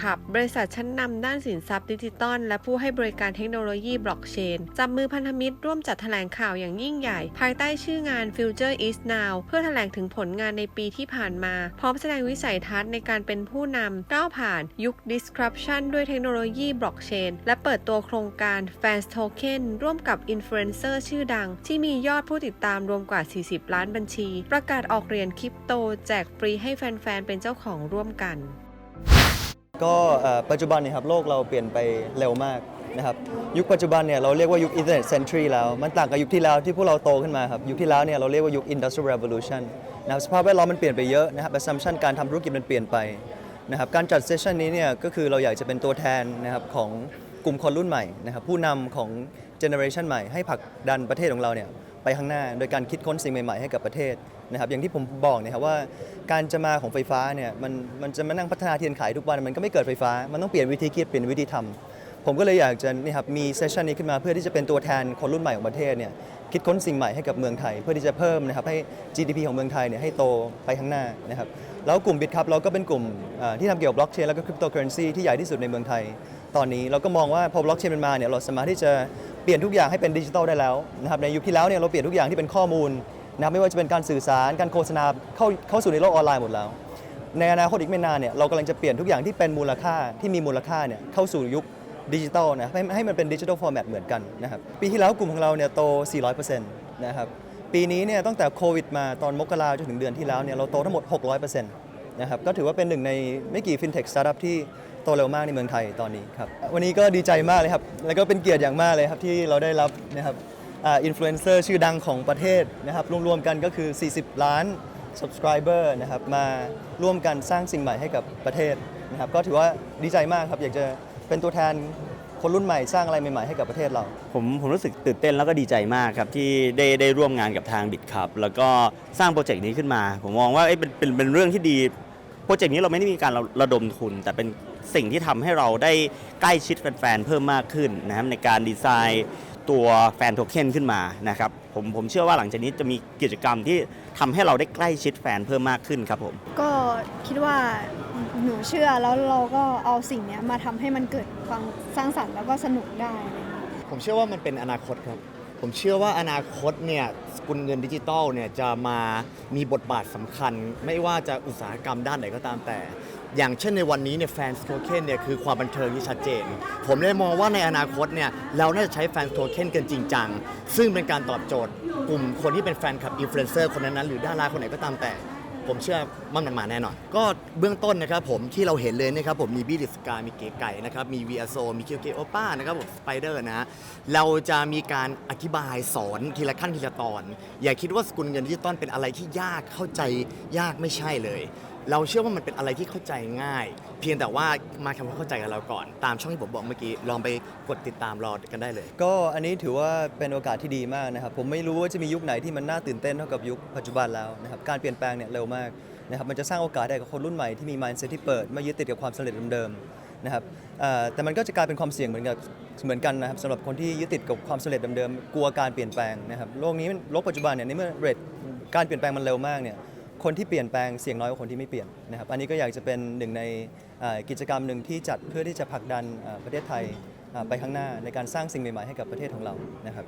Cup บริษัทชั้นนำด้านสินทรัพย์ดิจิตอลและผู้ให้บริการเทคโนโลยีบล็อกเชนจับมือพันธมิตรร่วมจัดแถลงข่าวอย่างยิ่งใหญ่ ภายใต้ชื่องาน Future is Now เพื่อแถลงถึงผลงานในปีที่ผ่านมา พร้อมแสดงวิสัยทัศน์ในการเป็นผู้นำก้าวผ่านยุค disruption ด้วยเทคโนโลยีบล็อกเชนและเปิดตัวโครงการ Fans Token ร่วมกับอินฟลูเอนเซอร์ชื่อดัง ที่มียอดผู้ติดตามรวมกว่า 40 ล้านบัญชี ประกาศออกเหรียญคริปโต แจกฟรีให้แฟนๆเป็นเจ้าของร่วมกัน ก็เอ่อปัจจุบันเนี่ยครับโลกเราเปลี่ยนไปเร็วมากนะครับยุคปัจจุบันเนี่ยเราเรียกว่ายุค Internet Century แล้วมันต่างกับยุคที่แล้วที่พวกเราโตขึ้นมาครับยุคที่แล้วเนี่ยเราเรียกว่ายุค Industrial Revolution นะครับสภาพแวดล้อมมันเปลี่ยนไปเยอะนะครับ assumption การทำธุรกิจมันเปลี่ยนไปนะครับการจัดเซสชันนี้เนี่ยก็คือเราอยากจะเป็นตัวแทนนะครับของกลุ่มคนรุ่นใหม่นะครับผู้นำของเจเนอเรชันใหม่ให้ผลักดันประเทศของเราเนี่ย ไปข้างหน้า โดยการคิดค้นสิ่งใหม่ๆให้กับประเทศนะครับอย่างที่ผมบอกเนี่ยครับว่าการจะมาของไฟฟ้าเนี่ยมันมันจะมานั่งพัฒนาเทียนขายทุกวันมันก็ไม่เกิดไฟฟ้า มันต้องเปลี่ยนวิธีคิดเปลี่ยนวิธีทำผมก็เลยอยากจะนี่ครับมีเซสชันนี้ขึ้นมาเพื่อที่จะเป็นตัวแทนคนรุ่นใหม่ของประเทศเนี่ยคิดค้นสิ่งใหม่ให้กับเมืองไทย เพื่อที่จะเพิ่มนะครับให้ GDP ของเมืองไทยเนี่ยให้โตไปข้างหน้านะครับแล้วกลุ่มบิตครับเราก็เป็นกลุ่มที่ทำเกี่ยวกับบล็อกเชนแล้วก็คริปโตเคอเรนซีที่ใหญ่ที่สุดในเมืองไทย ตอนนี้ เราก็มองว่าพอบล็อกเชนมันมาเนี่ยเราสามารถที่จะเปลี่ยนทุกอย่างให้เป็นดิจิทัลได้แล้วนะครับในยุคที่แล้วเนี่ยเราเปลี่ยนทุกอย่างที่เป็นข้อมูลนะครับไม่ว่าจะเป็นการสื่อสารการโฆษณาเข้าเข้าสู่ในโลกออนไลน์หมดแล้ว ในอนาคตอีกไม่นานเนี่ยเรากำลังจะเปลี่ยนทุกอย่างที่เป็นมูลค่าที่มีมูลค่าเนี่ยเข้าสู่ยุคดิจิทัลนะให้ให้มันเป็นดิจิทัลฟอร์แมตเหมือนกันนะครับปีที่แล้วกลุ่มของเราเนี่ยโต 400%นะครับปีนี้เนี่ยตั้งแต่โควิดมาตอนมกราจนถึงเดือนที่แล้วเนี่ยเราโตทั้งหมด 600% นะครับก็ถือว่าเป็นหนึ่งในไม่กี่ฟินเทคสตาร์ทอัพที่โตเร็วมากในเมืองไทยตอนนี้ครับวันนี้ก็ดีใจมากเลยครับ แล้วก็เป็นเกียรติอย่างมากเลยครับที่เราได้รับนะครับอินฟลูเอนเซอร์ชื่อดังของประเทศนะครับรวมๆกันก็คือ 40 ล้าน subscriber นะครับมาร่วมกันสร้างสิ่งใหม่ให้กับประเทศนะครับก็ถือว่าดีใจมากครับอยากจะเป็นตัวแทน คนรุ่นใหม่สร้างอะไรใหม่ๆให้กับประเทศเรา ผมผมรู้สึกตื่นเต้นแล้วก็ดีใจมากครับ ที่ได้ได้ร่วมงานกับทางบิดครับแล้วก็สร้างโปรเจกต์นี้ขึ้นมา ผมมองว่าเอ้ยเป็นเป็นเป็นเรื่องที่ดีโปรเจกต์นี้เราไม่ได้มีการระระดมทุน แต่เป็นสิ่งที่ทำให้เราได้ใกล้ชิดแฟนๆเพิ่มมากขึ้นนะครับในการดีไซน์ตัวแฟนโทเค็นขึ้นมานะครับ ผมผมเชื่อว่าหลังจากนี้จะมีกิจกรรมที่ทำให้เราได้ใกล้ชิดแฟนเพิ่มมากขึ้นครับผมก็คิดว่าหนูเชื่อแล้วเราก็เอาสิ่งเนี้ยมาทำให้มันเกิดความสร้างสรรค์แล้วก็สนุกได้อะไรอย่างเงี้ยผมเชื่อว่ามันเป็นอนาคตครับ ผมเชื่อว่าอนาคตเนี่ยสกุลเงินดิจิตอลเนี่ยจะมามีบทบาทสำคัญ ไม่ว่าจะอุตสาหกรรมด้านไหนก็ตามแต่ อย่างเช่นในวันนี้เนี่ยแฟนสโตเคนเนี่ยคือความบันเทิงที่ชัดเจน ผมเลยมองว่าในอนาคตเนี่ยเราน่าจะใช้แฟนสโตเคนกันจริงจังซึ่งเป็นการตอบโจทย์กลุ่มคนที่เป็นแฟนคลับอินฟลูเอนเซอร์คนนั้นๆหรือดาราคนไหนก็ตามแต่ ผมเชื่อว่นมันมาแน่นอน ก็เบื้องต้นนะครับผมที่เราเห็นเลยนะครับผมมีบีดิสกา มีเก๋ไก่นะครับมีวีอาโซมีเคียวเกโอป้านะครับผมสไปเดอร์นะฮะเราจะมีการอธิบายสอนทีละขั้นทีละตอน อย่าคิดว่าสกุลเงินดิจิตอลเป็นอะไรที่ยากเข้าใจยากไม่ใช่เลย เราเชื่อว่ามันเป็นอะไรที่เข้าใจง่าย เพียงแต่ว่ามาทำความเข้าใจกับเราก่อน ตามช่องที่ผมบอกเมื่อกี้ลองไปกดติดตามรอกันได้เลย ก็อันนี้ถือว่าเป็นโอกาสที่ดีมากนะครับ ผมไม่รู้ว่าจะมียุคไหนที่มันน่าตื่นเต้นเท่ากับยุคปัจจุบันแล้วนะครับการเปลี่ยนแปลงเนี่ยเร็วมากนะครับมันจะสร้างโอกาสให้กับคนรุ่นใหม่ที่มี mindset ที่เปิดไม่ยึดติดกับความสำเร็จเดิมๆนะครับเอ่อแต่มันก็จะกลายเป็นความเสี่ยงเหมือนกับเหมือนกันนะครับสำหรับคนที่ยึดติดกับความสำเร็จเดิมๆกลัวการเปลี่ยนแปลงนะครับโลกนี้โลกปัจจุบันเนี่ยในเมื่อเรทการเปลี่ยนแปลงมันเร็วมากเนี่ย คนที่เปลี่ยนแปลงเสี่ยงน้อยกว่าคนที่ไม่เปลี่ยนนะครับอันนี้ก็อยากจะเป็นหนึ่งในกิจกรรมหนึ่งที่จัดเพื่อที่จะผลักดันประเทศไทยไปข้างหน้าในการสร้างสิ่งใหม่ๆให้กับประเทศของเรานะครับ